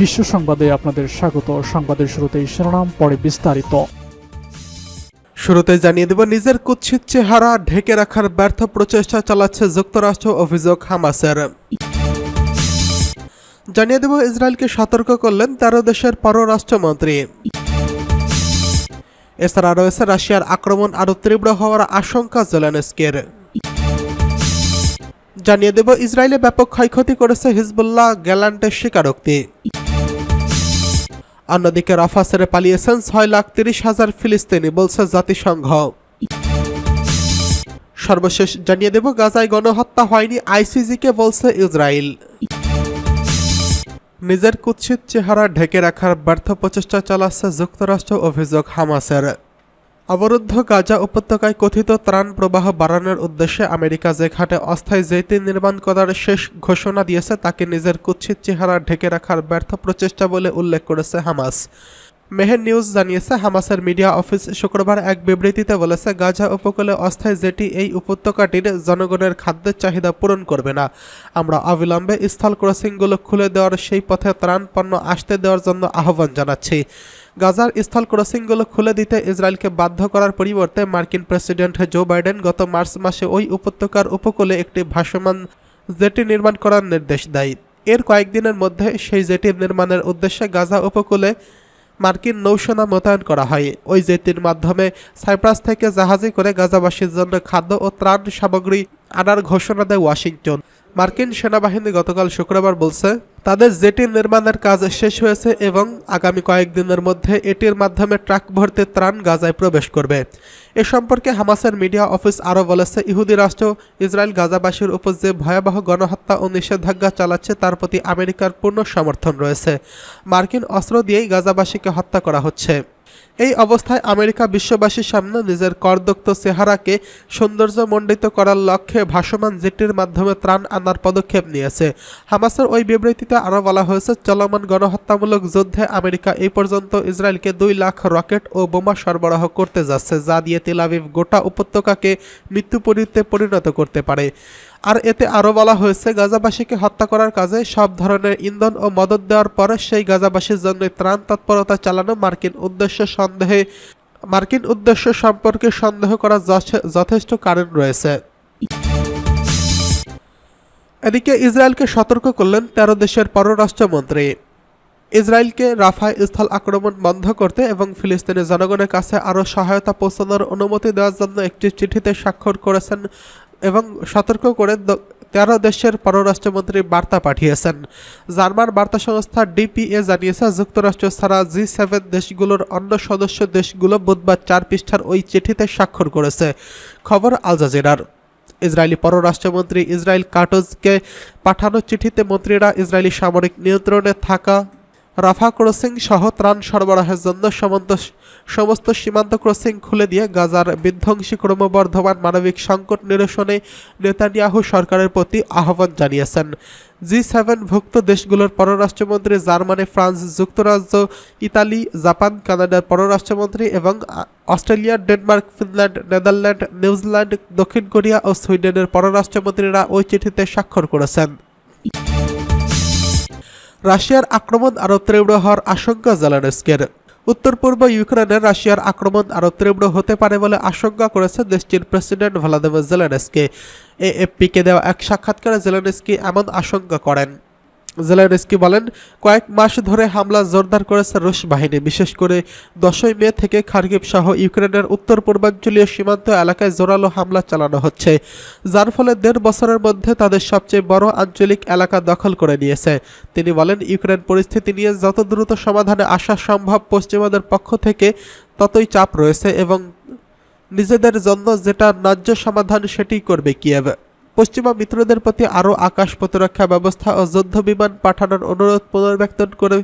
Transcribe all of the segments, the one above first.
বিশ্ব সংবাদে আপনাদের স্বাগত। সংবাদের শুরুতেই শিরোনাম, পরে বিস্তারিত। শুরুতে জানিয়ে দেব, নিজের কুৎসিত চেহারা ঢেকে রাখার ব্যর্থ প্রচেষ্টা চালাচ্ছে যুক্তরাষ্ট্র অভিযোগ হামাসের। জানিয়ে দেব, ইসরায়েলকে সতর্ক করলেন তেরো দেশের পররাষ্ট্রমন্ত্রী। এছাড়া রয়েছে রাশিয়ার আক্রমণ আরও তীব্র হওয়ার আশঙ্কা জেলেনস্কের। জানিয়ে দেব, ইসরায়েলে ব্যাপক ক্ষয়ক্ষতি করেছে হিজবুল্লাহ গ্যালান্টের স্বীকারোক্তি। অন্যদিকে রাফা ছেড়ে পালিয়েছেন ছয় লাখ তিরিশ হাজার ফিলিস্তিনি, বলছে জাতিসংঘ। সর্বশেষ জানিয়ে দেব, গাজায় গণহত্যা হয়নি আইসিজিকে, বলছে ইসরায়েল। নিজের কুৎসিত চেহারা ঢেকে রাখার ব্যর্থ প্রচেষ্টা চালাচ্ছে যুক্তরাষ্ট্র অভিযোগ হামাসের। অবরুদ্ধ গাজা উপত্যকায় কথিত ত্রাণ প্রবাহ বাড়ানোর উদ্দেশ্যে আমেরিকা যে ঘাটে অস্থায়ী জেটি নির্মাণ করার শেষ ঘোষণা দিয়েছে, তাকে নিজের কুৎসিত চেহারা ঢেকে রাখার ব্যর্থ প্রচেষ্টা বলে উল্লেখ করেছে হামাস। মেহের নিউজ জানিয়েছে, হামাসের মিডিয়া অফিস শুক্রবার এক বিবৃতিতে বলেছে, গাজা উপকূলে অস্থায়ী জেটি এই উপত্যকাটির জনগণের খাদ্যের চাহিদা পূরণ করবে না। আমরা অবিলম্বে স্থল ক্রসিংগুলো খুলে দেওয়ার সেই পথে ত্রাণ পণ্য আসতে দেওয়ার জন্য আহ্বান জানাচ্ছি। গাজার স্থল ক্রসিংগুলো খুলে দিতে ইসরায়েলকে বাধ্য করার পরিবর্তে মার্কিন প্রেসিডেন্ট জো বাইডেন গত মার্চ মাসে ওই উপত্যকার উপকূলে একটি ভাসমান জেটি নির্মাণ করার নির্দেশ দেয়। এর কয়েকদিনের মধ্যে সেই জেটির নির্মাণের উদ্দেশ্যে গাজা উপকূলে মার্কিন নৌসেনা মোতায়েন করা হয়। ওই জেটির মাধ্যমে সাইপ্রাস থেকে জাহাজে করে গাজাবাসীর জন্য খাদ্য ও ত্রাণ সামগ্রী আনার ঘোষণা দেয় ওয়াশিংটন। মার্কিন সেনাবাহিনী গতকাল শুক্রবার বলছে, তাদের জেটি নির্মাণের কাজ শেষ হয়েছে এবং আগামী কয়েকদিনের মধ্যে এটির মাধ্যমে ট্রাক ভর্তি ত্রাণ গাজায় প্রবেশ করবে। এ সম্পর্কে হামাসের মিডিয়া অফিস আরও বলেছে, ইহুদি রাষ্ট্র ইসরায়েল গাজাবাসীর উপর যে ভয়াবহ গণহত্যা ও নিষেধাজ্ঞা চালাচ্ছে তার প্রতি আমেরিকার পূর্ণ সমর্থন রয়েছে। মার্কিন অস্ত্র দিয়েই গাজাবাসীকে হত্যা করা হচ্ছে। এই অবস্থায় আমেরিকা বিশ্ববাসীর সামনে নিজের করদক্ত চেহারাকে সৌন্দর্যমণ্ডিত করার লক্ষ্যে ভাসমান জেটির মাধ্যমে ত্রাণ আনার পদক্ষেপ নিয়েছে। হামাসের ওই বিবৃতিতে আরও বলা হয়েছে, চলমান গণহত্যামূলক যুদ্ধে আমেরিকা এই পর্যন্ত ইসরায়েলকে দুই লাখ রকেট ও বোমা সরবরাহ করতে যাচ্ছে, যা দিয়ে তেলাভিভ গোটা উপত্যকাকে মৃত্যুপরিতে পরিণত করতে পারে। আর এতে আরও বলা হয়েছে, গাজাবাসীকে হত্যা করার কাজে সব ধরনের ইন্ধন ও মদত দেওয়ার পরে সেই গাজাবাসীর জন্য ত্রাণ তৎপরতা চালানো মার্কিন উদ্দেশ্য সন্দেহে, মার্কিন উদ্দেশ্য সম্পর্কে সন্দেহ করার যথেষ্ট কারণ রয়েছে। এদিকে ইসরায়েলকে সতর্ক করলেন তেরো দেশের পররাষ্ট্রমন্ত্রী। ইসরায়েলকে রাফায় স্থল আক্রমণ বন্ধ করতে এবং ফিলিস্তিনি জনগণের কাছে আরও সহায়তা পৌঁছানোর অনুমতি দেওয়ার জন্য একটি চিঠিতে স্বাক্ষর করেছেন এবং সতর্ক করে তেরো দেশের পররাষ্ট্রমন্ত্রী বার্তা পাঠিয়েছেন। জার্মান বার্তা সংস্থা ডিপিএ জানিয়েছে, যুক্তরাষ্ট্র ছাড়া জি সেভেন দেশগুলোর অন্য সদস্য দেশগুলো বুধবার চার পৃষ্ঠার ওই চিঠিতে স্বাক্ষর করেছে। খবর আল জাজিরার। ইসরায়েলি পররাষ্ট্রমন্ত্রী ইসরায়েল কার্টোজকে পাঠানো চিঠিতে মন্ত্রীরা ইসরায়েলি সামরিক নিয়ন্ত্রণে থাকা রাফা ক্রসিং সহ ত্রাণ সরবরাহের জন্য সমন্ত সমস্ত সীমান্ত ক্রসিং খুলে দিয়ে গাজার বিধ্বংসী ক্রমবর্ধমান মানবিক সংকট নিরসনে নেতানিয়াহু সরকারের প্রতি আহ্বান জানিয়েছেন। জি সেভেন ভুক্ত দেশগুলোর পররাষ্ট্রমন্ত্রী জার্মানি, ফ্রান্স, যুক্তরাজ্য, ইতালি, জাপান, কানাডার পররাষ্ট্রমন্ত্রী এবং Australia, Denmark, Finland, Netherland, New Zealand, দক্ষিণ কোরিয়া ও সুইডেনের পররাষ্ট্রমন্ত্রীরা ওই চিঠিতে স্বাক্ষর করেছেন। রাশিয়ার আক্রমণ আরও তীব্র হওয়ার আশঙ্কা জেলানস্কের। উত্তর পূর্ব ইউক্রেনে রাশিয়ার আক্রমণ আরও তীব্র হতে পারে বলে আশঙ্কা করেছে দেশটির প্রেসিডেন্ট ভ্লাদিমির জেলেনস্কি। এএফপিকে দেওয়া এক সাক্ষাৎকারে জেলেনস্কি এমন আশঙ্কা করেন। জেলেনস্কি বলেন, কয়েক মাস ধরে হামলা জোরদার করেছে রুশ বাহিনী, বিশেষ করে দশই মে থেকে খার্গিভ সহ ইউক্রেনের উত্তর পূর্বাঞ্চলীয় সীমান্ত এলাকায় জোরালো হামলা চালানো হচ্ছে, যার ফলে দেড় বছরের মধ্যে তাদের সবচেয়ে বড় আঞ্চলিক এলাকা দখল করে নিয়েছে। তিনি বলেন, ইউক্রেন পরিস্থিতি নিয়ে যত দ্রুত সমাধানে আসা সম্ভব, পশ্চিমাদের পক্ষ থেকে ততই চাপ রয়েছে এবং নিজেদের জন্য যেটা ন্যায্য সমাধান সেটি করবে কিয়েভ। পশ্চিমা মিত্রদের প্রতি আরও আকাশ প্রতিরক্ষা ব্যবস্থা ও যুদ্ধ বিমান পাঠানোর অনুরোধ পুনর্ব্যক্তন করে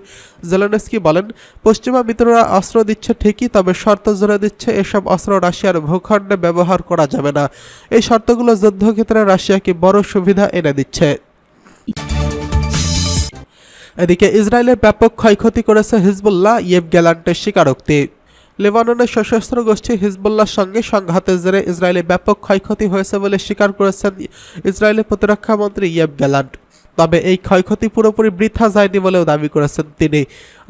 জেলেনস্কি বলেন, পশ্চিমা মিত্ররা অস্ত্র দিচ্ছে ঠিকই, তবে শর্ত জোরে দিচ্ছে এসব অস্ত্র রাশিয়ার ভূখণ্ডে ব্যবহার করা যাবে না। এই শর্তগুলো যুদ্ধক্ষেত্রে রাশিয়াকে বড় সুবিধা এনে দিচ্ছে। এদিকে ইসরায়েলের ব্যাপক ক্ষয়ক্ষতি করেছে হিজবুল্লাহ ইয়েব গ্যালান্টের স্বীকারোক্তি। লেবাননের সশস্ত্র গোষ্ঠী হিজবুল্লাহর সঙ্গে সংঘাতের জেরে ইসরায়েলে ব্যাপক ক্ষয়ক্ষতি হয়েছে বলে স্বীকার করেছেন ইসরায়েলের প্রতিরক্ষা মন্ত্রী ইয়েব গ্যালান্ট। তবে এই ক্ষয়ক্ষতি পুরোপুরি বৃথা যায়নি বলেও দাবি করেছেন তিনি।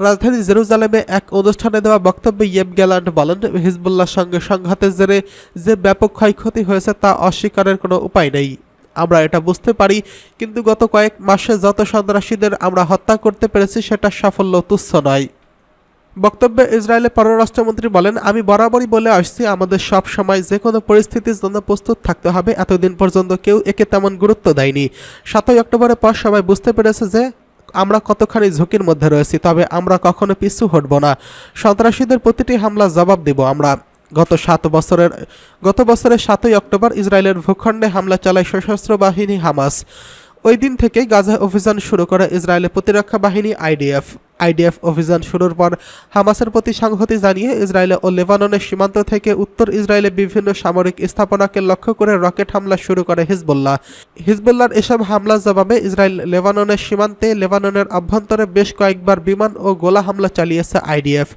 রাজধানী জেরুজালেমে এক অনুষ্ঠানে দেওয়া বক্তব্যে ইয়েব গ্যালান্ড বলেন, হিজবুল্লাহর সঙ্গে সংঘাতের জেরে যে ব্যাপক ক্ষয়ক্ষতি হয়েছে তা অস্বীকারের কোনো উপায় নেই। আমরা এটা বুঝতে পারি, কিন্তু গত কয়েক মাসে যত সন্ত্রাসীদের আমরা হত্যা করতে পেরেছি, সেটা সাফল্য তুচ্ছ নয়। বক্তব্যে ইসরায়েলের পররাষ্ট্রমন্ত্রী বলেন, আমি বরাবরই বলে আসছি, আমাদের সব সময় যে কোনো পরিস্থিতির জন্য প্রস্তুত থাকতে হবে। এতদিন পর্যন্ত কেউ একে তেমন গুরুত্ব দেয়নি। সাতই অক্টোবরের পর সবাই বুঝতে পেরেছে যে আমরা কতখানি ঝুঁকির মধ্যে রয়েছি, তবে আমরা কখনো পিছু হটব না। সন্ত্রাসীদের প্রতিটি হামলা জবাব দেব আমরা। গত সাত বছরের, গত বছরের সাতই অক্টোবর ইসরায়েলের ভূখণ্ডে হামলা চালায় সশস্ত্র বাহিনী হামাস। ওই দিন থেকে গাজা অভিযান শুরু করে ইসরায়েলের প্রতিরক্ষা বাহিনী আইডিএফ। আইডিএফ অভিযান শুরুর পর হামাসের প্রতি সংহতি জানিয়ে ইসরায়েলে ও লেবাননের সীমান্ত থেকে উত্তর ইসরায়েলে বিভিন্ন সামরিক স্থাপনাকে লক্ষ্য করে রকেট হামলা শুরু করে হিজবুল্লাহ। হিজবুল্লাহর এসব হামলার জবাবে ইসরায়েল লেবাননের সীমান্তে লেবাননের অভ্যন্তরে বেশ কয়েকবার বিমান ও গোলা হামলা চালিয়েছে আইডিএফ।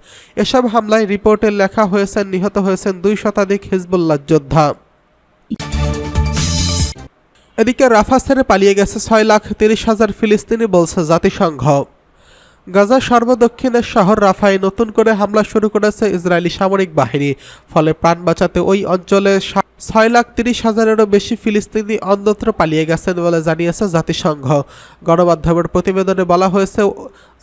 এসব হামলায় রিপোর্টে লেখা হয়েছে, নিহত হয়েছেন দুই শতাধিক হিজবুল্লাহ যোদ্ধা। এদিকে রাফা ছেড়ে পালিয়ে গেছে ছয় লাখ তিরিশ হাজার ফিলিস্তিনি বলছে জাতিসংঘ। গাজা সর্বদক্ষিণের শহর রাফায় নতুন করে হামলা শুরু করেছে ইসরায়েলি সামরিক বাহিনী, ফলে প্রাণ বাঁচাতে ওই অঞ্চলে ছয় লাখ তিরিশ হাজারেরও বেশি ফিলিস্তিনি অন্যত্র পালিয়ে গেছেন বলে জানিয়েছে জাতিসংঘ। গণমাধ্যমের প্রতিবেদনে বলা হয়েছে,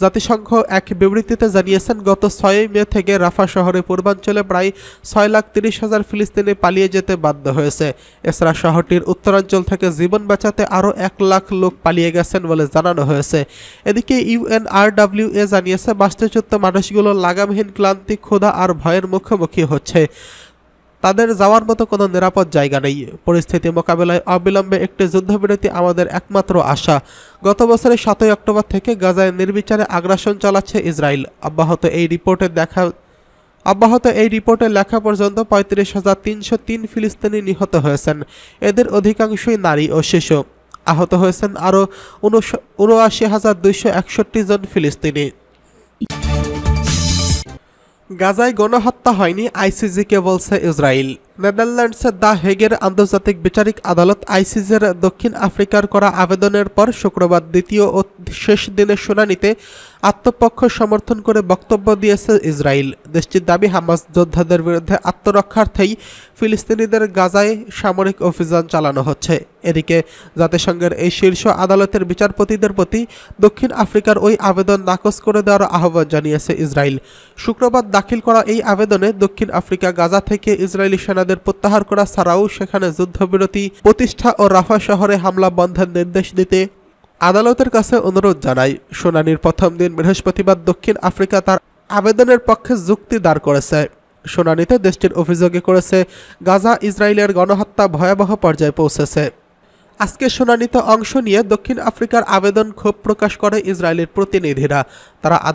জাতিসংঘ এক বিবৃতিতে জানিয়েছেন, গত ছয়ই মে থেকে রাফা শহরের পূর্বাঞ্চলে প্রায় ছয় লাখ তিরিশ হাজার ফিলিস্তিনি পালিয়ে যেতে বাধ্য হয়েছে। এছাড়া শহরটির উত্তরাঞ্চল থেকে জীবন বাঁচাতে আরও এক লাখ লোক পালিয়ে গেছেন বলে জানানো হয়েছে। এদিকে ইউএনআরডব্লিউএ জানিয়েছে, বাস্তুচ্যুত মানুষগুলো লাগামহীন ক্লান্তি, ক্ষুধা আর ভয়ের মুখোমুখি হচ্ছে। তাদের যাওয়ার মতো কোনো নিরাপদ জায়গা নেই। পরিস্থিতি মোকাবেলায় অবিলম্বে একটি যুদ্ধবিরতি আমাদের একমাত্র আশা। গত বছরের সাতই অক্টোবর থেকে গাজায় নির্বিচারে আগ্রাসন চালাচ্ছে ইসরায়েল। অব্যাহত এই রিপোর্টে দেখা, অব্যাহত এই রিপোর্টে লেখা পর্যন্ত পঁয়ত্রিশ হাজার তিনশো তিন ফিলিস্তিনি নিহত হয়েছেন। এদের অধিকাংশই নারী ও শিশু। আহত হয়েছেন আরও উনআশি হাজার দুইশো একষট্টি জন ফিলিস্তিনি। গাজায় গণহত্যা হয়নি আইসিজিকে বলছে ইসরায়েল নেদারল্যান্ডসের দ্য হেগের আন্তর্জাতিক বিচারিক আদালত আইসিজের দক্ষিণ আফ্রিকার করা আবেদনের পর শুক্রবার দ্বিতীয় ও শেষ দিনের শুনানিতে আত্মপক্ষ সমর্থন করে বক্তব্য দিয়েছে ইসরায়েল। দেশটির দাবি, হামাস যোদ্ধাদের বিরুদ্ধে আত্মরক্ষার্থেই ফিলিস্তিনিদের গাজায় সামরিক অভিযান চালানো হচ্ছে। এদিকে জাতিসংঘের এই শীর্ষ আদালতের বিচারপতিদের প্রতি দক্ষিণ আফ্রিকার ওই আবেদন নাকচ করে দেওয়ার আহ্বান জানিয়েছে ইসরায়েল। শুক্রবার দাখিল করা এই আবেদনে দক্ষিণ আফ্রিকা, গাজা থেকে ইসরায়েলি সেনাদের প্রত্যাহার করা ছাড়াও সেখানে যুদ্ধবিরতি, প্রতিষ্ঠা ও রাফা শহরে হামলা বন্ধের নির্দেশ দিতে আদালতের কাছে অনুরোধ জানায়। শুনানির প্রথম দিন বৃহস্পতিবার দক্ষিণ আফ্রিকা তার আবেদনের পক্ষে যুক্তি দাঁড় করেছে। শুনানিতে দেশটির অভিযোগে করেছে, গাজা ইসরায়েলের গণহত্যা ভয়াবহ পর্যায়ে পৌঁছেছে। আজকে শুনানিতে অংশ নিয়ে দক্ষিণ আফ্রিকার আবেদন ক্ষোভ প্রকাশ করে ইসরায়েলের প্রতিনিধিরা। তারা